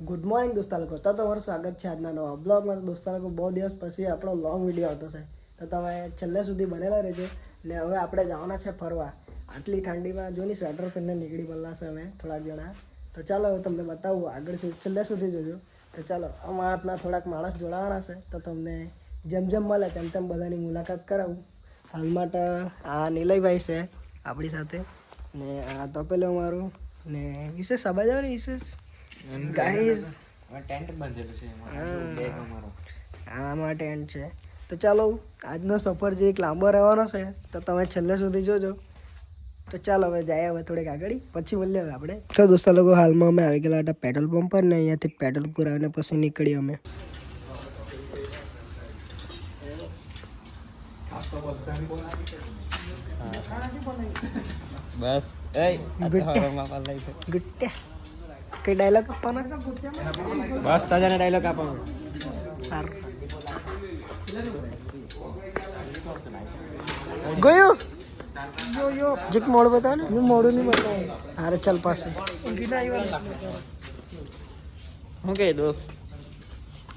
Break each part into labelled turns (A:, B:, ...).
A: Good morning દોસ્તા લોકો તો તમારું સ્વાગત છે આજના નવા બ્લોગમાં દોસ્તાલકો દોસ્તા લોકો બહુ દિવસ પછી આપણો લોંગ વીડિયો આવતો છે. તો તમે છેલ્લે સુધી બનેલા રહેજો. ને હવે આપણે જવાના છે ફરવા. આટલી ઠંડીમાં જો ની સ્વેટર પહેરીને નીકળી પડલા છે અમે થોડાક જણા. તો ચાલો હવે તમને બતાવું આગળ છેલ્લે સુધી જોજો. તો ચાલો, અમારા હાથના થોડાક માણસ જોડાવાના છે. તો તમને જેમ જેમ મળે તેમ તેમ બધાની મુલાકાત કરાવું. હાલમાં તો આ નિલયભાઈ છે આપણી સાથે. ને આ તપેલો અમારું ને વિશેષ આબાજ આવે ને વિશેષ? ગાઈઝ
B: ટેન્ટ બાંધેલું છે
A: આમાં ટેન્ટ છે. તો ચાલો આજનો સફર જે એક લાંબો રહેવાનો છે તો તમે છેલ્લે સુધી જોજો. તો ચાલો હવે જાય હવે થોડીક આગળ. પછી મળીએ હવે આપણે. તો દોસ્તો લોકો હાલમાં અમે આવી ગયેલા હતા પેટ્રોલ પંપ પર ને અહીંયાથી પેટ્રોલ પુરાવીને પછી નીકળીએ અમે.
B: બસ.
A: ગુટ્ટા. કઈ ડાયલોગ આપવાનો?
B: બસ તાજાને ડાયલોગ આપવાનો.
A: સારું. ગયો? જીક મોડ બતાવ ને. હું મોડું નહીં બતાવું. અરે ચાલ પાસે.
B: શું કહે દોસ્ત?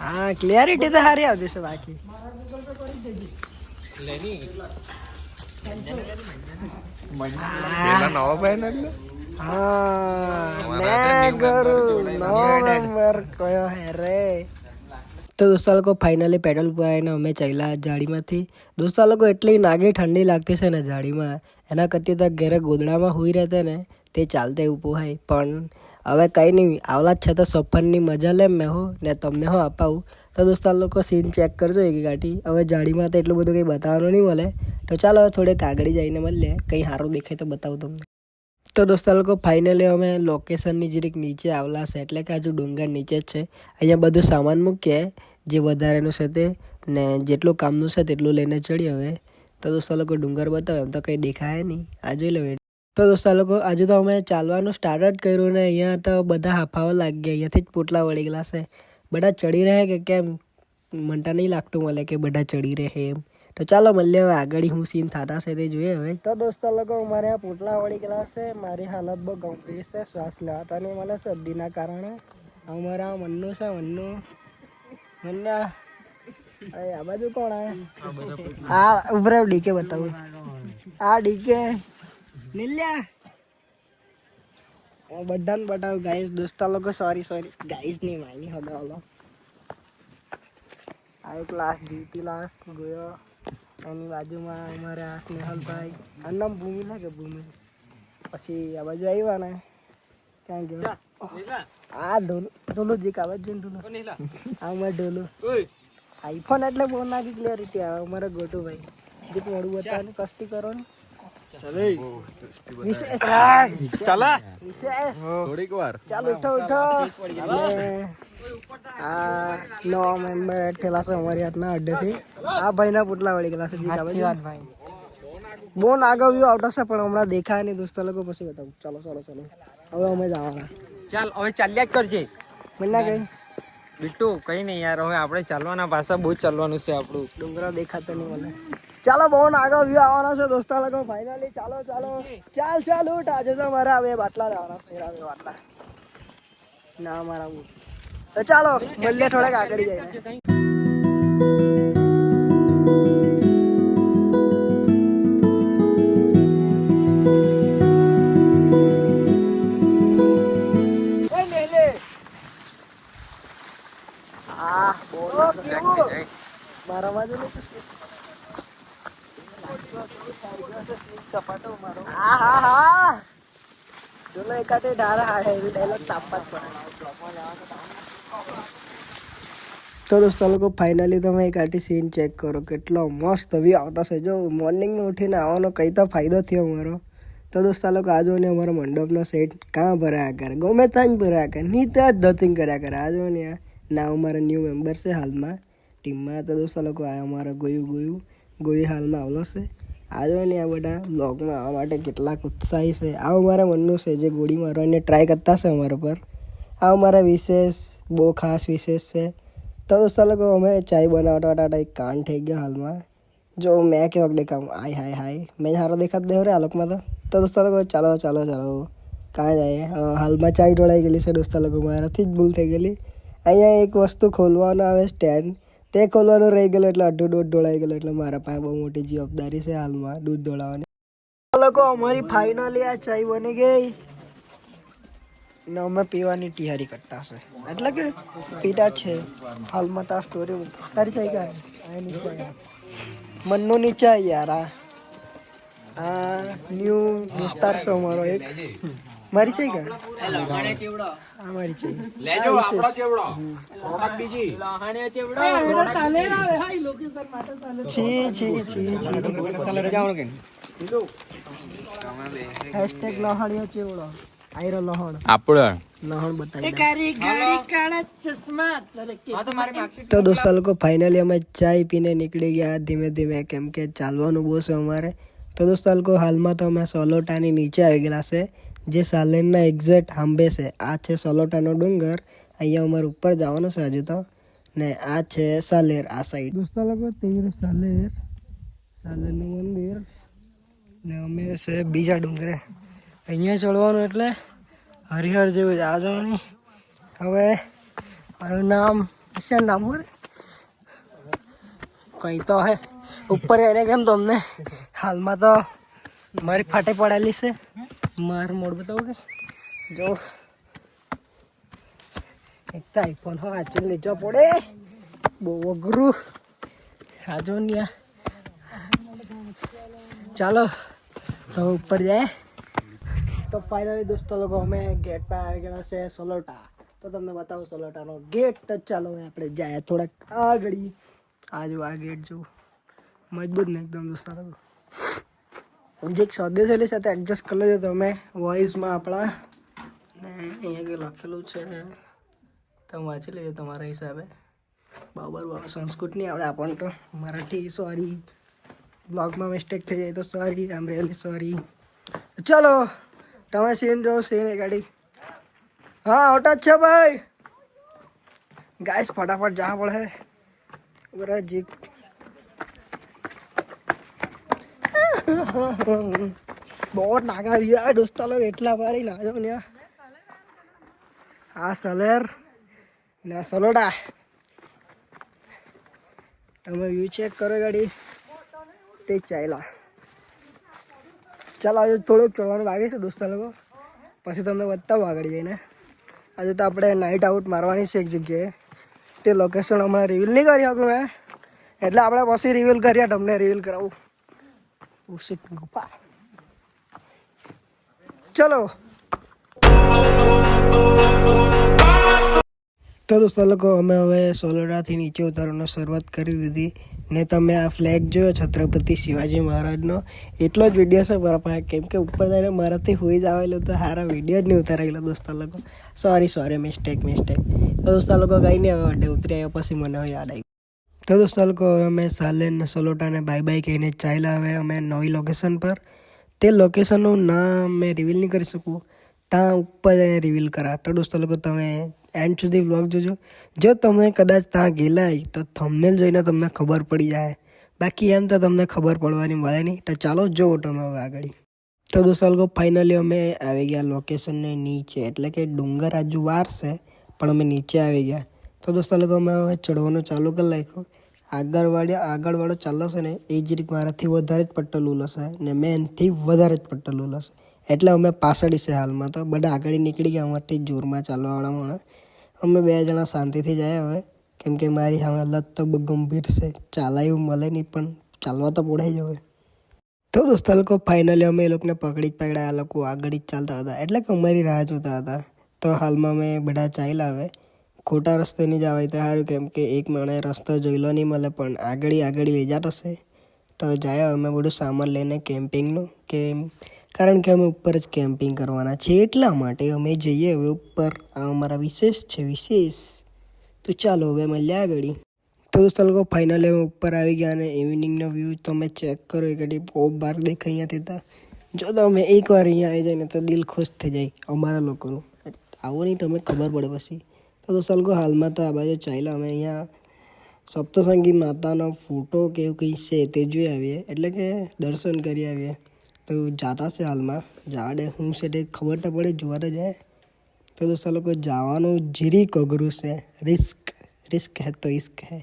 A: હા ક્લિયરિટી તો સારી આવતી છે બાકી.
B: લેની?
A: પેલા નવો ભાઈ એટલે? હા કરું નવો નંબર કયો હે રે તો દોસ્તા લોકો ફાઇનલી પેટ્રોલ આવીને અમે ચાલ્યા જાળીમાંથી દોસ્તા લોકો એટલી નાગી ઠંડી લાગતી છે ને જાળીમાં એના કરતી તો ઘરે ગોદડામાં હોઈ રહેતા ને તે ચાલતે ઊભું હોય પણ હવે કંઈ નહીં આવલા જ છે તો સફરની મજા લેમ મેં હો ને તમને હો અપાવું. તો દોસ્તા લોકો સીન ચેક કરજો એક ગાડી હવે જાળીમાં તો એટલું બધું કંઈ બતાવવાનું નહીં મળે. તો ચાલો હવે થોડે આગળ જઈને મળીએ. કંઈ સારું દેખાય તો બતાવું તમને. તો દોસ્તા લોકો ફાઇનલી અમે લોકેશનની જરીક નીચે આવેલા છે. એટલે કે હજુ ડુંગર નીચે જ છે. અહીંયા બધું સામાન મૂકીએ, જે વધારેનું છે તે, ને જેટલું કામનું છે તેટલું લઈને ચડીએ હવે. તો દોસ્તા લોકો ડુંગર બતાવે, એમ તો કંઈ દેખાય નહીં. આ જોઈ લો તો દોસ્તા લોકો, આજે તો અમે ચાલવાનું સ્ટાર્ટ જ કર્યું ને અહીંયા તો બધા હાફાઓ લાગી ગયા. અહીંયાથી જ પોટલા વળી ગયેલા છે. બધા ચડી રહે કે કેમ? મનતા નહીં લાગતું મળે કે બધા ચડી રહે એમ. તો ચાલો મળીએ હવે આગળ હું સીન થતા છે તે જોઈએ હવે. તો દોસ્તો લોકો, મારે આ પોટલા વળી ગયેલા છે. મારી હાલત બહુ ગંભીર છે. શ્વાસ લેવાતા નહીં મને શરદીના કારણે. અમારા મનનું છે, મનનું. મન્ના, આ બાજુ કોણ આ આ ઉભરે ડીકે બતાવું. આ ડીકે. નીલ્યા. બધાને બતાવું ગાઈસ દોસ્તા લોકો સોરી સોરી ગાઈસ નહીં માની હલો આ એક લાસ્ટ જીતી લાસ્ટ ગયો. એની બાજુમાં અમારા સ્નેહલભાઈ. આ નામ ભૂમિ ના કે ભૂમિ. પછી આ બાજુ આવ્યા ને ક્યાં ગયો આ ઢોલું ઢોલું જીક આવે જોઈને ને ઢોલું આ અમારે ઢોલું. આઈફોન એટલે બહુ નાખી ક્લિયરિટી આવે અમારે ગોટું ભાઈ જે. મોડું બતાવવાનું કષ્ટી કરો ને. વિશેષ.
B: ચાલા.
A: વિશેષ.
B: થોડીક વાર.
A: ચાલ ઉઠો ઉઠો. આ નવા મેમ્બર ઠેલા છે અમારી હાથના અડ્ડેથી. આ ભાઈના પુટલા વળી ગયેલા છે જી કાબે બહુ આગળ આવતા છે પણ હમણાં દેખાય નહીં દોસ્તો લોકો પછી બતાવું. ચાલો ચાલો ચાલો. હવે અમે જવાના.
B: ચાલ હવે ચાલ્યા જ કરજે.
A: મહિના કઈ
B: બિટ્ટુ કઈ નહીં યાર હવે આપણે ચાલવાના પાછા બહુ ચાલવાનું છે આપણું.
A: ડુંગરા દેખાતા નહીં મને. ચાલો બહુ આગળ વ્યૂ આવવાના છે દોસ્તો લોકો ફાઇનલી ચાલો ચાલો. ચાલ ચાલ ઉઠ. આજે તો મારા બે બાટલા લાવવાના છે બાટલા. ના મારા તો ચાલો મળીએ થોડાક આગળ જઈને. મારા બાજુ તો slip. હા હા હા. જોલો એકાટે ડારા હા એવી ડાયલોગ તાપવા જ પડે. તો દોસ્તો લોકો ફાઇનલી તમે એક આટી સીન ચેક કરો. કેટલો મસ્ત વ્યૂ આવતા છે જો મોર્નિંગમાં ઉઠીને આવવાનો કઈ તો ફાયદો થયો અમારો. તો દોસ્તા લોકો આજો ને અમારો મંડપનો સેટ કાં ભરાયા કરે? ગમે ત્યાં જ ભરાયા કરે. નહીં ત્યાં જ ધતિંગ કર્યા કરે. આજો ને ના અમારા ન્યૂ મેમ્બર છે હાલમાં. ટીમમાં તો દોસ્તા લોકો આ અમારા ગોયું ગોયું. ગોયું હાલમાં આવલો છે. આજો ને આ બધા બ્લોગમાં આવવા માટે કેટલાક ઉત્સાહી છે. આ અમારા મનનું છે જે ગોળી મારવાની ટ્રાય કરતા છે અમારા પર. આ અમારા વિશેષ, બહુ ખાસ વિશેષ છે. તો દોસ્તો લોકો અમે ચાય બનાવતા હતા એક કાન થઈ ગયો હાલમાં. જો મેં કે વખતે કામ, આય, હાય હાય. મેં સારો દેખાત દેવ રે આ લોકમાં તો. તો દોસ્તો લોકો ચાલો ચાલો ચાલો. કાં જાય હાલમાં ચાય ઢોળાઈ ગયેલી છે દોસ્તા લોકો મારાથી જ ભૂલ થઈ ગયેલી. અહીંયા એક વસ્તુ ખોલવાનો આવે સ્ટેન્ડ. તે ખોલવાનું રહી ગયેલું એટલે અડધું દૂધ ઢોળાઈ ગયેલું એટલે મારા પાસે બહુ મોટી જવાબદારી છે હાલમાં દૂધ ઢોળાવવાની લોકો અમારી ફાઇનલી આ ચાય બની ગઈ. ને અમે પીવાની તૈયારી કરતા છે એટલે કે પીતા છે. હાલમાં તો આ સ્ટોરી તારી છે આ મનનું નીચે યાર આ. આ ન્યૂ દોસ્તાર છે અમારો એક. મારી છે કે? આ મારી છે. લેજો આપણો ચેવડો? છી છી છી છી. હેશટેગ લહણિયો ચેવડો. આયરો લહણ.
C: આપણે
A: તો દોસ્તો લોકો ફાઇનલી અમે ચાય પીને નીકળી ગયા ધીમે ધીમે કેમ કે ચાલવાનું બહુ છે અમારે. તો દોસ્તો લોકો હાલમાં તો અમે સોલોટાની નીચે આવી ગયેલા છે. જે સાલેનના એક્ઝેક્ટ હાંબે છે. આ છે સોલોટાનો ડુંગર. અહીંયા અમારે ઉપર જવાનું છે હજુ તો. ને આ છે સાલેર આ સાઈડ દોસ્તો લોકો તેર સાલેર સાલેરનું મંદિર. ને અમે છે બીજા ડુંગરે. અહીંયા ચડવાનું એટલે હરિહર જેવું જ આ જવાની. હવે મારું નામ શું નામ હોય કંઈ તો હે. ઉપર એને કેમ તમને હાલમાં તો મારી ફાટે પડેલી છે. માર મોડ બતાવું કે. જો. એક તો આઈફોન હો આચું લેજો પડે. બહુ અઘરું. આજો ને ચાલો, તો ઉપર જાય. તો ફાઇનલી દોસ્તો લોકો, અમે ગેટ પર આવી ગયા છે સલોટા. તો તમને બતાવું, સલોટાનો ગેટ જ ચાલો આપણે જાય થોડાક આગળ. આ જો આ ગેટ જો મજબૂત ને એકદમ દોસ્તો લોકો. જે એક થયેલી સાથે એડજસ્ટ કરી લેજો તમે વોઇસમાં આપણા. ને અહીંયા કંઈ લખેલું છે, તમે વાંચી લેજો તમારા હિસાબે. બરાબર બરાબર સંસ્કૃત નહીં આવડે આપણને તો. મરાઠી સોરી બ્લોગમાં મિસ્ટેક થઈ જાય તો સોરી આમ રિયલી સોરી ચલો. તમે સીન જો સીન એ ગાડી. હા જ છે ભાઈ. ગાઈસ ફટાફટ જવા પડે. બરાબર જીપ. બહુ નાગા ગયા. દોસ્તા લોકો એટલા ભારી ના જો ને આ. સલેર ના સલોડા. તમે વ્યૂ ચેક કરો ગાડી. તે ચાલ્યા. ચાલો, આજે થોડુંક ચડવાનું બાકી છે દોસ્તો લોકો. પછી તમને બતાવું આગળ જઈને. આજે તો આપણે નાઇટ આઉટ મારવાની છે એક જગ્યાએ. તે લોકેશન હમણાં રિવીલ નહીં કરી શકું મેં. એટલે આપણે પછી રિવીલ કરીએ, તમને રિવીલ કરાવું. ઉસિત ગુફા. ચલો. તો દોસ્તો લોકો, અમે હવે સોલોડાથી નીચે ઉતારવાનો શરૂઆત કરી દીધી. ને તમે આ ફ્લેગ જોયો છત્રપતિ શિવાજી મહારાજનો? એટલો જ વીડિયો છે મારા પાસે. કેમ કે ઉપર જઈને મારાથી હોઈ જ આવેલું તો સારા વીડિયો જ નહીં ઉતારેલો દોસ્તો લોકો. સોરી સોરી મિસ્ટેક મિસ્ટેક તો દોસ્તો લોકો કંઈ નહીં, હવે અડે ઉતરી આવ્યો, પછી મને યાદ આવ્યું તો દોસ્તો લોકો, હવે અમે સાલેન, સલોટાને બાય બાય કહીને ચાલ્યા. હવે અમે નવી લોકેશન પર. તે લોકેશનનું નામ મેં રિવીલ નહીં કરી શકું. ત્યાં ઉપર જઈને રિવીલ કરા. તો દોસ્તો, લોકો, તમે એન્ડ સુધી વ્લોગ જોજો. જો તમે કદાચ ત્યાં ગયેલા તો થંબનેલ જોઈને તમને ખબર પડી જાય. બાકી એમ તો તમને ખબર પડવાની મળે નહીં. તો ચાલો જોવો તમે હવે આગળ. તો દોસ્તો, લોકો ફાઇનલી અમે આવી ગયા લોકેશનને નીચે. એટલે કે ડુંગર આજુ વાર છે, પણ અમે નીચે આવી ગયા. તો દોસ્તો, લોકો, અમે હવે ચડવાનું ચાલુ કરી નાખ્યું. આગળવાળો આગળવાળો ચાલશે ને, એ જ રીત મારાથી વધારે જ પટ્ટો લૂલો ને મેં એનથી વધારે જ પટ્ટલ છે. એટલે અમે પાછળ છે હાલમાં તો બધા આગળ નીકળી ગયા અમારથી જોરમાં ચાલવાવાળા અમે બે જણા શાંતિથી જાય હવે. કેમ કે મારી હાલત તો બહુ ગંભીર છે. ચાલાય મળે નહીં પણ ચાલવા તો પડે જ હવે. તો દોસ્તો લોકો ફાઇનલી અમે એ લોકોને પકડી જ પકડ્યા. આ લોકો આગળ જ ચાલતા હતા. એટલે કે અમારી રાહ જોતા હતા. તો હાલમાં અમે બધા ચાલ્યા આવે ખોટા રસ્તે નહીં જવાય તો સારું. કેમ કે એક માણે રસ્તો જોયેલો નહીં મળે, પણ આગળ આગળ લઈ જતો હશે તો જાય અમે બધું સામાન લઈને કેમ્પિંગનું કે કારણ કે અમે ઉપર જ કેમ્પિંગ કરવાના છે. એટલા માટે અમે જઈએ હવે ઉપર. આ અમારા વિશેષ છે, વિશેષ. તો ચાલો હવે મળ્યા આગળ તો દોસ્તો, લોકો ફાઇનલ અમે ઉપર આવી ગયા અને ઇવનિંગનો વ્યૂ તમે ચેક કરો. એ ઘડી બહુ બહાર દેખાય અહીંયાથી તો જો તમે એકવાર અહીંયા આવી જાય ને તો દિલ ખુશ થઈ જાય અમારા લોકોનું. આવો નહીં તમે ખબર પડે પછી. તો દોસ્તો, લોકો, હાલમાં તો આ બાજુ ચાલ્યા. અમે અહીંયા સપ્તસંગી માતાનો ફોટો કે એવું કંઈ છે તે જોઈ આવીએ. એટલે કે દર્શન કરી આવીએ. તો જતા છે હાલમાં. જાડે હું છે તે ખબર તો પડે જોવા તો જાય તો દોસ્તો લોકો જવાનું જીરીક અઘરું છે. રિસ્ક રિસ્ક હે તો ઇશ્ક હે.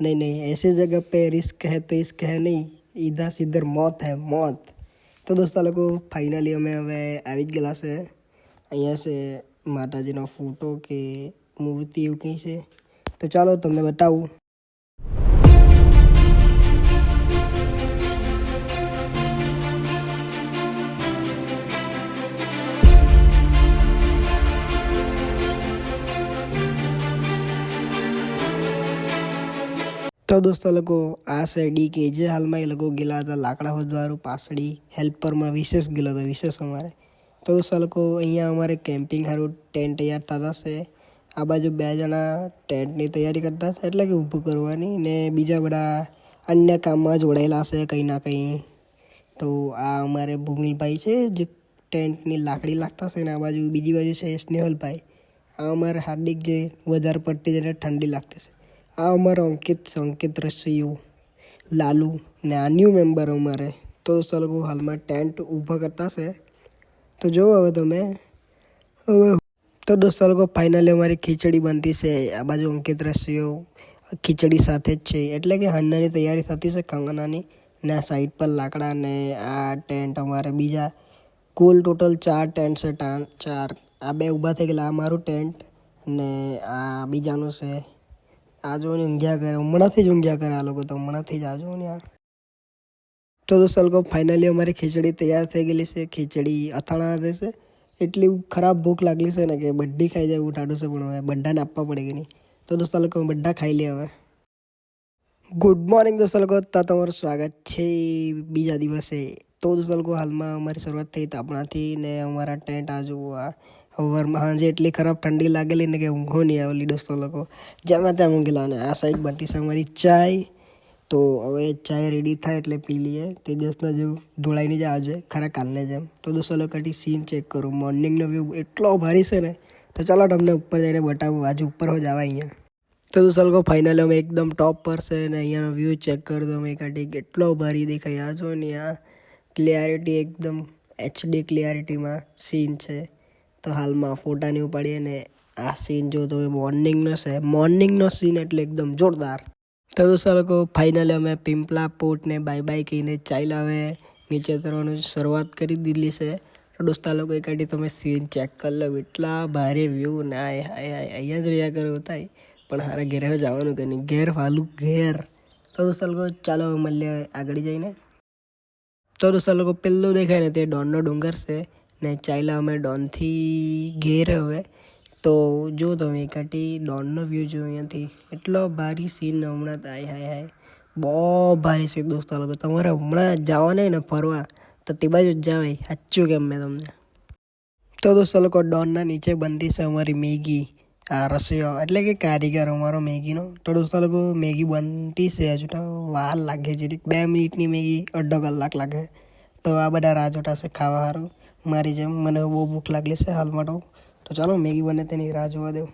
A: નહીં નહીં, એસી જગ્યા પે રિસ્ક હે તો ઇશ્ક હે નહીં. ઈધા સીધર મોત હે, મોત. તો દોસ્તો લોકો ફાઇનલી અમે હવે આવી જ ગયેલા છે. અહીંયા છે માતાજીનો ફોટો કે મૂર્તિ એવું કંઈ છે. તો ચાલો તમને બતાવું. તો દોસ્તો લોકો આ સાઈડી કે જે હાલમાં એ લોકો ગયેલા હતા લાકડા હોદવાળું પાસડી હેલ્પરમાં વિશેષ ગયેલો હતો, વિશેષ અમારે. તો દોસ્તો લોકો અહીંયા અમારે કેમ્પિંગ સારું ટેન્ટ તૈયાર થતા છે આ બાજુ બે જણા ટેન્ટની તૈયારી કરતા છે એટલે કે ઊભું કરવાની ને બીજા બધા અન્ય કામમાં જોડાયેલા છે કંઈ ના કંઈ. તો આ અમારે ભૂમિલભાઈ છે, જે ટેન્ટની લાકડી લાગતા છે ને આ બાજુ બીજી બાજુ છે સ્નેહલભાઈ. આ અમારે હાર્દિક જે વધારે પડતી જેને ઠંડી લાગતી છે આ અમારો અંકિત, સંકેત રસૈયો, લાલુ ને આ ન્યૂ મેમ્બર અમારે. તો દોસ્તો લોકો હાલમાં ટેન્ટ ઊભા કરતા છે. તો જુઓ હવે તમે. હવે તો દોસ્તો લોકો ફાઇનલી અમારી ખીચડી બનતી છે. આ બાજુ અંકિત રસીઓ ખીચડી સાથે જ છે. એટલે કે હાંડાની તૈયારી થતી છે કંગનાની. ને આ સાઈડ પર લાકડા ને આ ટેન્ટ અમારે બીજા. કુલ ટોટલ ચાર ટેન્ટ છે ચાર. આ બે ઊભા થઈ ગયેલા. આ મારું ટેન્ટ ને આ બીજાનું છે. આ જો ને ઊંઘ્યા કરે હમણાંથી જ ઊંઘ્યા કરે આ લોકો તો હમણાંથી જ આજો ને આ તો દોસ્તો લોકો ફાઇનલી અમારી ખીચડી તૈયાર થઈ ગયેલી છે ખીચડી અથાણા રહેશે એટલી ખરાબ ભૂખ લાગેલી છે ને કે બધી ખાઈ જાય ઉઠાડું છે પણ હવે બધાને આપવા પડે કે નહીં તો દોસ્તો લોકો બધા ખાઈ લે હવે ગુડ મોર્નિંગ દોસ્તો લોકો તો તમારું સ્વાગત છે બીજા દિવસે તો દોસ્તો લોકો હાલમાં અમારી શરૂઆત થઈ તાપણાથી ને અમારા ટેન્ટ આજુ આ સવારમાં સાંજે એટલી ખરાબ ઠંડી લાગેલી ને કે ઊંઘો નહીં આવેલી દોસ્તો લોકો. જેમાં ત્યાં ઊંઘેલા અને આ સાઈડ બનતી અમારી ચાય. તો હવે ચાય રેડી થાય એટલે પી લઈએ. તે દિવસના જેવું ધોળાઈની જ આવજો ખરા કાલને જેમ. તો દોસ્તો લોકો સીન ચેક કરું. મોર્નિંગનો વ્યૂ એટલો ભારી છે ને. તો ચાલો તમને ઉપર જઈને બતાવું. આજુ ઉપર જ આવા અહીંયા. તો દોસ્તો લોકો ફાઇનલ અમે એકદમ ટોપ પર છે અને અહીંયાનો વ્યૂ ચેક કરી દો. અમે કાઢી કેટલો ભારી દેખાય. આ જો ને આ ક્લિયરિટી એકદમ એચડી ક્લિયરિટીમાં સીન છે. તો હાલમાં ફોટા નહીં ઉપાડીએ ને આ સીન જો તમે મોર્નિંગનો છે. મોર્નિંગનો સીન એટલે એકદમ જોરદાર. તો દોસ્તો લોકો ફાઇનલી અમે પિંપલા પોર્ટને બાય બાય કહીને ચાલ્યા હવે. નીચે તરવાની શરૂઆત કરી દીધી છે. તો દોસ્તા લોકો એકાડી તમે સીન ચેક કરી લો. એટલા ભારે વ્યૂ ને અહીંયા જ રહ્યા કરો થાય પણ હારા ઘેર જવાનું કે નહીં. ઘેર વાલું ઘેર. તો દોસ્તા લોકો, ચાલો મળીએ આગળ જઈને. તો દોસ્તા લોકો પેલું દેખાય ને તે ડોનનો ડુંગર છે. ને ચાલ્યા અમે ડોનથી ઘેર હવે. તો જો તમે કાઢી ડોનનો વ્યૂ જો અહીંયાથી, એટલો ભારી સીન હમણાં હાય હાય હાય. બહુ ભારી સીન દોસ્તો લોકો તમારે હમણાં જવાના ને ફરવા, તો તે બાજુ જ જવાય. સાચું કેમ મેં તમને? તો દોસ્તો લોકો ડોનના નીચે બનતી છે અમારી મેગી. આ રસીઓ એટલે કે કારીગર અમારો મેગીનો. તો દોસ્તો લોકો મેગી બનતી છે હજુ તો વાર લાગે છે. બે મિનિટની મેગી અડધો કલાક લાગે. તો આ બધા રાહ જોટા છે, ખાવા સારું મારી જેમ મને બહુ ભૂખ લાગલી છે હાલમાં તો. તો ચાલો, મેગી બને તેની રાહ જોવા દઉં.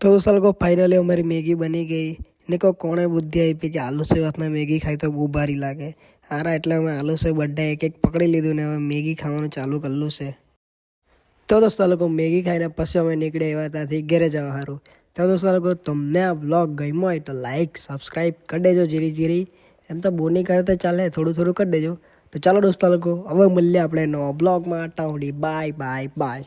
A: તો દોસ્તો લોકો ફાઇનલી અમારી મેગી બની ગઈ. ને કહો, કોણે બુદ્ધિ આપી કે આલુ સેવાતના મેગી ખાઈ તો બહુ ભારી લાગે? હારા, એટલે અમે આલુ સે બધા એક એક પકડી લીધું ને હવે મેગી ખાવાનું ચાલુ કરેલું છે. તો દોસ્તો લોકો મેગી ખાઈને પછી અમે નીકળ્યા એવા ત્યાંથી ઘરે જવા સારું તો દોસ્તો લોકો તમને આ બ્લોગ ગમ્યો હોય તો લાઈક સબસ્ક્રાઈબ કરી દેજો જીરી જીરી એમ તો બોની કરે તો ચાલે થોડું થોડું કરી દેજો. તો ચાલો દોસ્તો લોકો હવે મળીએ આપણે નવા બ્લોગમાં. ટાઉડી બાય બાય બાય